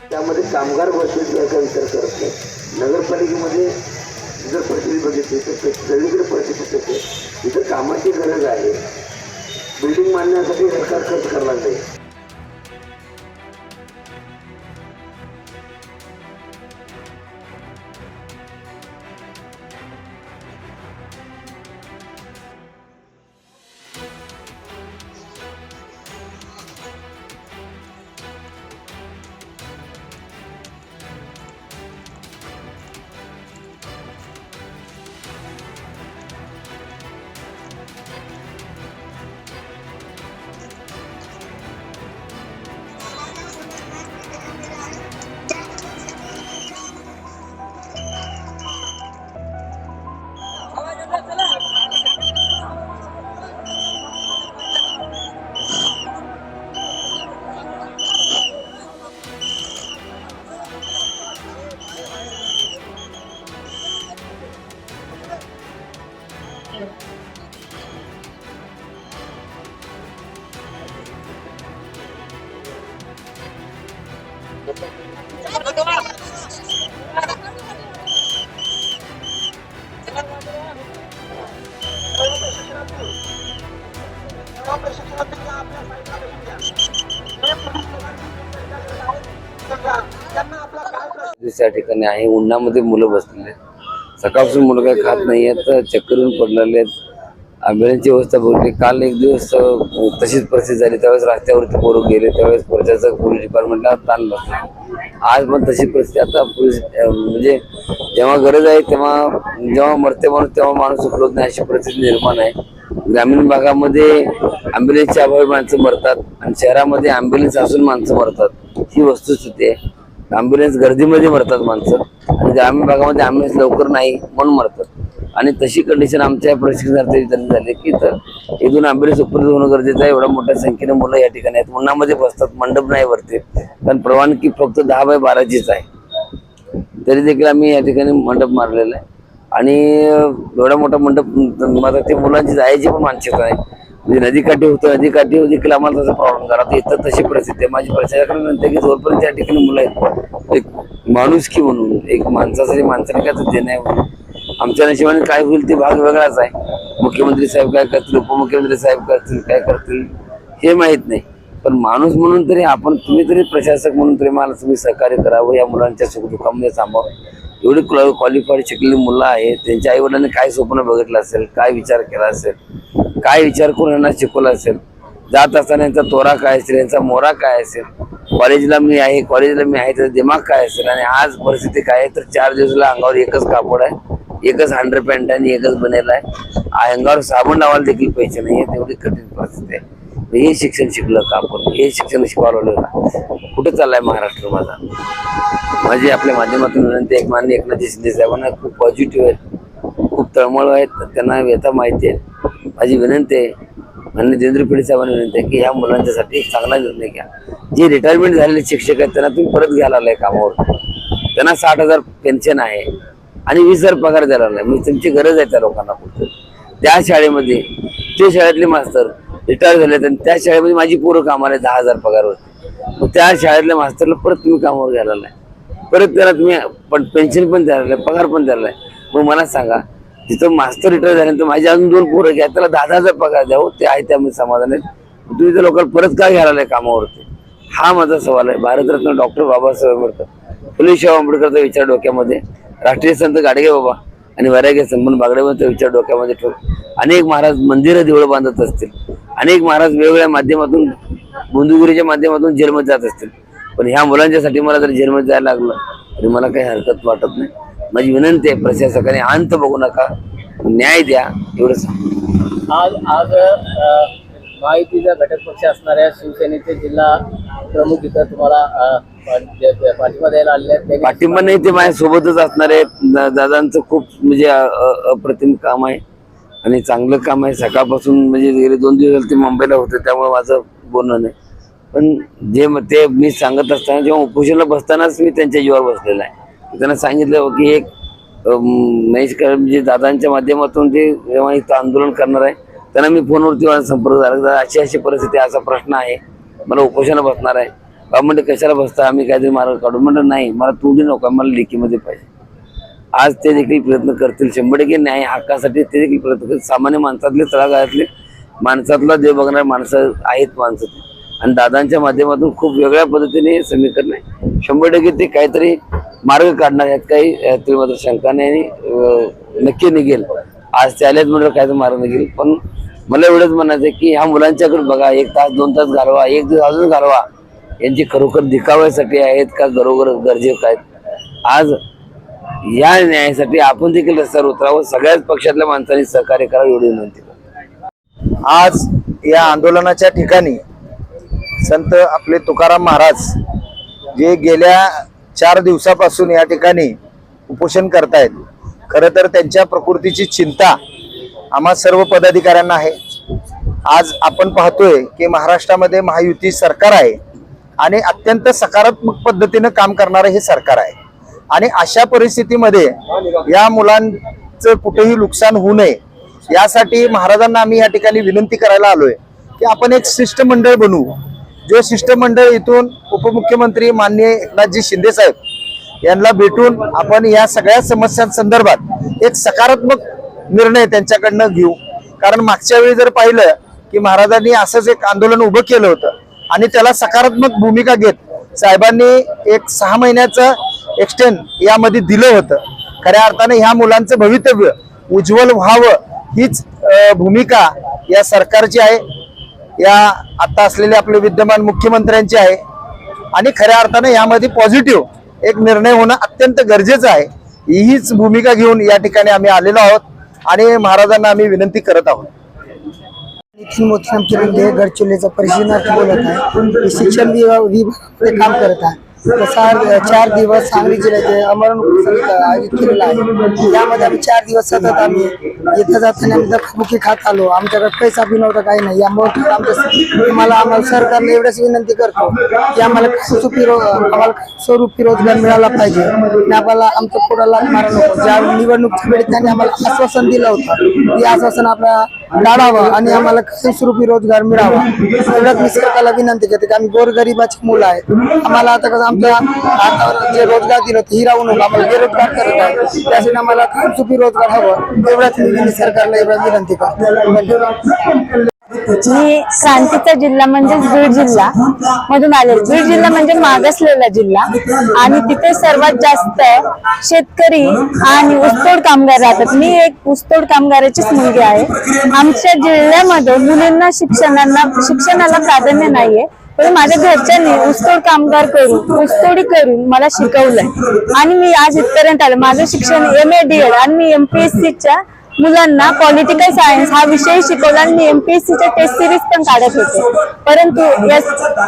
त्यामध्ये कामगार भरती याचा विचार करत नाही नगरपालिकेमध्ये जर परिस्थिती बघितली तर सगळीकडे परिस्थिती तसे इथं कामाची गरज आहे. बिल्डिंग बांधण्यासाठी सरकार खर्च करायला लागले त्या ठिकाणी आहे. उन्हामध्ये मुलं बसलेले आहेत. सकाळपासून मुलं काही खात नाही आहेत. तर चक्कर पडलेले आहेत. ॲम्ब्युलन्सची व्यवस्था बघली काल एक दिवस तशीच परिस्थिती झाली. त्यावेळेस रस्त्यावरती पोरं गेले. त्यावेळेस प्रशासक पोलीस डिपार्टमेंटला ताण बसला. आज पण तशी परिस्थिती आता पोलीस म्हणजे जेव्हा गरज आहे तेव्हा जेव्हा मरते माणूस तेव्हा माणूस उपलब्ध नाही. अशी परिस्थिती निर्माण आहे. ग्रामीण भागामध्ये ॲम्ब्युलन्सच्या अभावी माणसं मरतात आणि शहरामध्ये ॲम्ब्युलन्स असून माणसं मरतात. ही वस्तुस्थिती आहे. ॲम्ब्युलन्स गर्दीमध्ये मरतात माणसं आणि ग्रामीण भागामध्ये ॲम्ब्युलन्स लवकर नाही म्हणून मरतात. आणि तशी कंडिशन आमच्या प्रशिक्षणार्थी झाली की तर इथून आंबेरी उपलब्ध होणं गरजेचं आहे. एवढ्या मोठ्या संख्येने मुलं या ठिकाणी आहेत. उन्हामध्ये बसतात मंडप नाही वरती. कारण परवानगी फक्त दहा बाय बाराचीच आहे. तरी देखील आम्ही या ठिकाणी मंडप मारलेला आहे. आणि एवढा मोठा मंडप माझा ते मुलांची जायची पण मानसिकता आहे म्हणजे नदीकाठी होतं नदीकाठी देखील आम्हाला तसा प्रॉब्लेम झाला. तर इथं तशी परिस्थिती आहे. माझी प्रशासनाकडे म्हणते की जोरपर्यंत या ठिकाणी मुलं आहेत एक माणुसकी म्हणून एक माणसासाठी माणसाने काय तर देणं आहे म्हणून. आमच्या नशिबाने काय होईल ते भाग वेगळाच आहे. मुख्यमंत्री साहेब काय करतील उपमुख्यमंत्री साहेब करतील काय करतील हे माहीत नाही. पण माणूस म्हणून तरी आपण तुम्ही तरी प्रशासक म्हणून तरी मला तुम्ही सहकार्य करावं या मुलांच्या सुखदुःखामध्ये थांबावं. एवढी क्वालिफाईड शिकलेली मुलं आहेत. त्यांच्या आईवडिलांनी काय स्वप्न बघितलं असेल काय विचार केला असेल काय विचार करून यांना शिकवलं असेल? जात असताना यांचा तोरा काय असेल यांचा मोरा काय असेल? कॉलेजला मी आहे कॉलेजला मी आहे त्याचा दिमाग काय असेल? आणि आज परिस्थिती काय आहे? तर चार दिवसाला अंगावर एकच कापड आहे. एकच हंड्रेड पॅन्ट आणि एकच बनेला आहे. अंगावर साबण लावायला देखील पैसे नाही आहे तेवढी कठीण परिस्थिती आहे. हे शिक्षण शिकलं का आपण हे शिक्षण शिकवलं का कुठं चाललाय महाराष्ट्र माझा? माझी आपल्या माध्यमातून विनंती आहे, एक मान्य एकनाथ शिंदे साहेबांना खूप पॉझिटिव्ह आहेत खूप तळमळ आहेत त्यांना व्यथा माहिती आहे. माझी विनंती आहे मान्य देवेंद्र पिढी साहेबांना विनंती आहे की ह्या मुलांच्यासाठी एक चांगला निर्णय घ्या. जे रिटायरमेंट झालेले शिक्षक आहेत त्यांना तुम्ही परत घ्यायला आलाय कामावर. त्यांना साठ हजार पेन्शन आहे. आणि वीस हजार पगार द्यायला लागला म्हणजे तुमची गरज आहे त्या लोकांना कुठं त्या शाळेमध्ये ते शाळेतले मास्तर रिटायर झाले आणि त्या शाळेमध्ये माझी पोरं कामाला आहे, दहा हजार पगार होते. मग त्या शाळेतल्या मास्तरला परत तुम्ही कामावर घ्यायला नाही परत त्याला तुम्ही पण पेन्शन पण द्यायला लागलाय, पगार पण द्यायला लागलाय. मग मला सांगा तिथं मास्तर रिटायर झाल्यानंतर माझी अजून दोन पोरं घ्या त्याला दहा दहा हजार पगार द्यावं हो, ते आहे त्यामध्ये समाधान आहे तुम्ही त्या लोकांना परत का घ्यायला आलाय कामावरती? हा माझा सवाल आहे. भारतरत्न डॉक्टर बाबासाहेब आंबेडकर फुले शाहू आंबेडकरचा विचार डोक्यामध्ये. राष्ट्रीय संत गाडगे बाबा आणि वैराग्य संपन्न बागडेबांचा विचार डोक्यामध्ये ठेवून अनेक महाराज मंदिरं देवळं बांधत असतील. अनेक महाराज वेगवेगळ्या माध्यमातून बंधुगिरीच्या माध्यमातून जेलमध्ये जात असतील. पण ह्या मुलांच्यासाठी मला जर जेलमध्ये जायला लागलं तरी मला काही हरकत वाटत नाही. माझी विनंती आहे प्रशासकाने अंत बघू नका. न्याय द्या एवढंच आज आज माहितीचा महायुतीचा घटक पक्ष असणाऱ्या शिवसेनेचे जिल्हा प्रमुख इथं तुम्हाला पाठिंबा द्यायला आहेत पाठिंबा नाही ते माझ्या सोबतच असणार आहे दादांचं खूप म्हणजे अप्रतिम काम आहे. आणि चांगलं काम आहे. सकाळपासून म्हणजे गेले दोन दिवस झाले ते मुंबईला होते त्यामुळे माझं बोलणं नाही. पण जे ते मी सांगत असताना जेव्हा उपोषणाला बसतानाच मी त्यांच्या जीवावर बसलेला आहे. त्यांना सांगितलं की एक महेश म्हणजे दादांच्या माध्यमातून ते जेव्हा इथं आंदोलन करणार आहे त्यांना मी फोनवरती संपर्क झाला अशी अशी परिस्थिती असा प्रश्न आहे. मला उपोषणाला बसणार आहे. म्हणजे कशाला बसता आम्ही काहीतरी मार्ग काढू. म्हणलं नाही मला तोंडी नको मला लेखीमध्ये पाहिजे. आज ते देखील प्रयत्न करतील शंभर टक्के न्याय हक्कासाठी ते देखील प्रयत्न करतील. सामान्य माणसातले तळागाळातले माणसातला देव बघणारे माणसं आहेत माणसं आणि दादांच्या माध्यमातून खूप वेगळ्या पद्धतीने समीकरण आहे. शंभर टक्के ते काहीतरी मार्ग काढणार यात काही अं, मात्र शंका नाही आणि नक्की निघेल. आज ते आलेच म्हणलं काहीतरी मार्ग निघेल. पण मला एवढंच म्हणायचं आहे की ह्या मुलांच्याकडे बघा एक तास दोन तास घालवा एक दिवस अजून घालवा. यांची खरोखर दिखाव्यासाठी आहेत का घरोघर गरजेचं आहेत? आज या न्यायासाठी आपण देखील रस्त्यावर उतरावं. सगळ्याच पक्षातल्या माणसांनी सहकार्य करावं एवढी विनंती आज या आंदोलनाच्या ठिकाणी संत आपले तुकाराम महाराज जे गेल्या चार दिवसापासून या ठिकाणी उपोषण करतायत खरं तर त्यांच्या प्रकृतीची चिंता आम्हा सर्व पदाधिकाऱ्यांना आहे. आज आपण पाहतोय की महाराष्ट्रामध्ये महायुती सरकार आहे. आणि अत्यंत सकारात्मक पद्धतीनं काम करणारं हे सरकार आहे. आणि अशा परिस्थितीमध्ये या मुलांचं कुठेही नुकसान होऊ नये यासाठी महाराजांना आम्ही या ठिकाणी विनंती करायला आलोय की आपण एक शिष्टमंडळ बनवू जे शिष्टमंडळ इथून उपमुख्यमंत्री माननीय एकनाथजी शिंदे साहेब यांना भेटून आपण या सगळ्या समस्यांसंदर्भात एक सकारात्मक निर्णय त्यांच्याकडनं घेऊ. कारण मागच्या वेळी जर पाहिलं की महाराजांनी असंच एक आंदोलन उभं केलं होतं. आणि त्याला सकारात्मक भूमिका घेत साहेबांनी एक सहा महिन्याचं एक्सटेंड यामध्ये दिलं होतं. खऱ्या अर्थाने ह्या मुलांचं भवितव्य उज्ज्वल व्हावं हीच भूमिका या सरकारची आहे. या आत्ता असलेले आपले विद्यमान मुख्यमंत्र्यांची आहे. आणि खऱ्या अर्थाने यामध्ये पॉझिटिव्ह एक निर्णय होणं अत्यंत गरजेचं आहे. हीच भूमिका घेऊन या ठिकाणी आम्ही आलेलो आहोत आणि महाराजांना आम्ही विनंती करत आहोत. नितीन मोतीराम किरंगे गडचिरोलीचा परिशीलनार्थी बोलत आहे. शिक्षण विभाग विभागामध्ये काम करत आहे. तसा चार दिवस सांगली जिल्ह्याचे अमरण आयोजित केलेला आहे. यामध्ये आम्ही चार दिवस सतत आम्ही येता जाताना आम्ही धक्काबुक्की खात आलो. आमच्याकडे पैसा बी नव्हता काही नाही. यामुळे आमच्या मला आम्हाला सरकारने एवढंच विनंती करतो की आम्हाला स्वरूपी रो आम्हाला स्वरूपी रोजगार मिळाला पाहिजे. आणि आम्हाला आमचं पोटाला मारा नको. ज्या निवडणुकीच्या वेळी त्यांनी आम्हाला आश्वासन दिलं होतं. ते आश्वासन आपल्या काढावं आणि आम्हाला स्वरूपी रोजगार मिळावा. एवढंच मी सरकारला विनंती करते की आम्ही गोरगरिबाची मुलं आहेत आम्हाला आता कसं आमच्या हातावर जे रोजगार दिलं ते हिरावून नको आम्हाला बेरोजगार करत आहे. त्यासाठी आम्हाला कायमस्वरूपी रोजगार हवं. एवढ्याच मी सरकारला एवढ्या विनंती करतो. मी क्रांतीचा जिल्हा म्हणजेच बीड जिल्हा मधून आले बीड जिल्हा म्हणजे मागासलेला जिल्हा. आणि तिथे सर्वात जास्त शेतकरी आणि ऊसतोड कामगार राहतात. मी एक ऊसतोड कामगाराचीच मुलगी आहे. आमच्या जिल्ह्यामध्ये मुलींना शिक्षणाला शिक्षणाला प्राधान्य नाहीये. पण माझ्या घरच्यांनी ऊसतोड कामगार करून ऊसतोडी करून मला शिकवलंय. आणि मी आज इथपर्यंत आले. माझं शिक्षण एम ए डी एड आणि मी एमपीएससीच्या मुलांना पॉलिटिकल सायन्स हा विषय शिकवला आणि एमपीएससीच्या टेस्ट सिरीज पण काढत होते. परंतु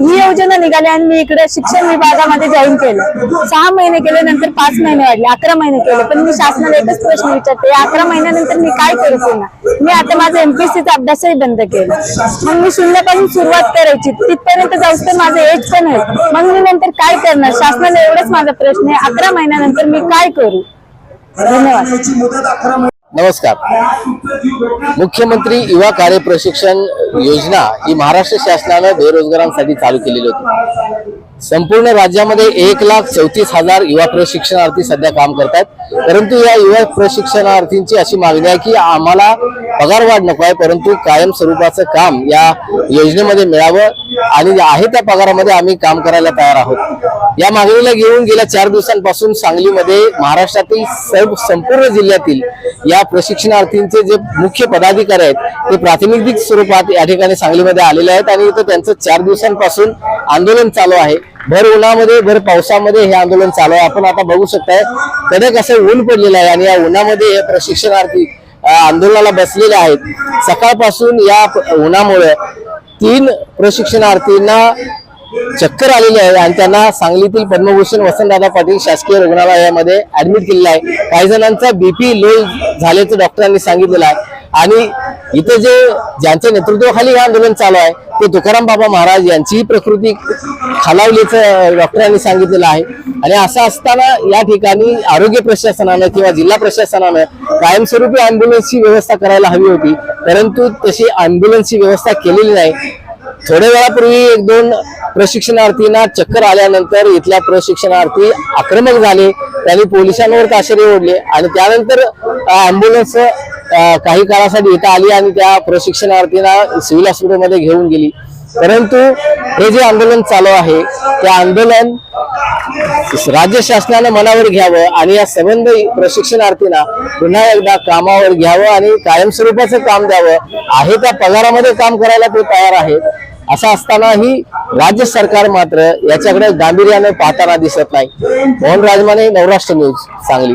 ही योजना निघाली आणि मी इकडे शिक्षण विभागामध्ये जॉईन केलं. सहा महिने केले नंतर पाच महिने वाढले अकरा महिने केले. पण मी शासनाला एकच प्रश्न विचारते अकरा महिन्यानंतर मी काय करू पुन्हा? मी आता माझा एमपीएससीचा अभ्यासही बंद केला. मग मी शून्यापासून सुरुवात करायची. तिथपर्यंत जाऊस तर माझं एज पण आहे मग मी नंतर काय करणार? शासनाला एवढाच माझा प्रश्न आहे. अकरा महिन्यानंतर मी काय करू? धन्यवाद. नमस्कार. मुख्यमंत्री युवा कार्य प्रशिक्षण योजना ही महाराष्ट्र शासनानं बेरोजगारांसाठी चालू केलेली होती. संपूर्ण राज्यामध्ये एक लाख चौतीस हजार युवा प्रशिक्षणार्थी सध्या काम करतात परंतु या युवा प्रशिक्षणार्थींची अशी मागणी आहे की आम्हाला पगार वाढ नको आहे परंतु कायम स्वरूपाचं काम या योजनेमध्ये मिळावं आणि आहे त्या पगारामध्ये आम्ही काम करायला तयार आहोत. या मागणीला घेऊन गेल्या चार दिवसांपासून सांगलीमध्ये महाराष्ट्रातील सर्व संपूर्ण जिल्ह्यातील या प्रशिक्षणार्थींचे जे मुख्य पदाधिकारी आहेत ते प्रातिनिधिक स्वरूपात या ठिकाणी सांगलीमध्ये आलेले आहेत आणि इथं त्यांचं चार दिवसांपासून आंदोलन चालू आहे. भर उन्हामध्ये भर पावसामध्ये हे आंदोलन चालू आहे. आपण आता बघू शकताय कडक असं ऊन पडलेलं आहे आणि या उन्हामध्ये हे प्रशिक्षणार्थी आंदोलनाला बसलेले आहेत. सकाळपासून या उन्हामुळे तीन प्रशिक्षणार्थींना चक्कर आलेली आहे आणि त्यांना सांगलीतील पद्मभूषण वसंतदादा पाटील शासकीय रुग्णालयामध्ये ऍडमिट केलेलं आहे. काही जणांचा बीपी लो झाल्याचं डॉक्टरांनी सांगितलेलं आहे. आणि इथं जे ज्यांच्या नेतृत्वाखाली हे आंदोलन चालू आहे ते तुकाराम बाबा महाराज यांचीही प्रकृती खालावल्याचं डॉक्टरांनी सांगितलेलं आहे. आणि असं असताना या ठिकाणी आरोग्य प्रशासनानं किंवा जिल्हा प्रशासनानं कायमस्वरूपी अँब्युलन्सची व्यवस्था करायला हवी होती. परंतु तशी अँब्युलन्सची व्यवस्था केलेली नाही. थोड्या वेळापूर्वी एक दोन प्रशिक्षणार्थींना चक्कर आल्यानंतर इथल्या प्रशिक्षणार्थी आक्रमक झाले. त्यांनी पोलिसांवर ताशेरे ओढले आणि त्यानंतर अँब्युलन्स काही काळासाठी इथं आली आणि त्या प्रशिक्षणार्थींना सिव्हिल हॉस्पिटलमध्ये घेऊन गेली. परंतु हे जे आंदोलन चालू आहे ते आंदोलन राज्य शासनानं मनावर घ्यावं आणि या संबंध प्रशिक्षणार्थींना पुन्हा एकदा कामावर घ्यावं आणि कायमस्वरूपाचं काम द्यावं. आहे त्या पगारामध्ये काम करायला ते तयार आहेत. असं असतानाही राज्य सरकार मात्र याच्याकडे गांभीर्याने पाहताना दिसत नाही. मोहन राजमाने नवराष्ट्र न्यूज सांगली.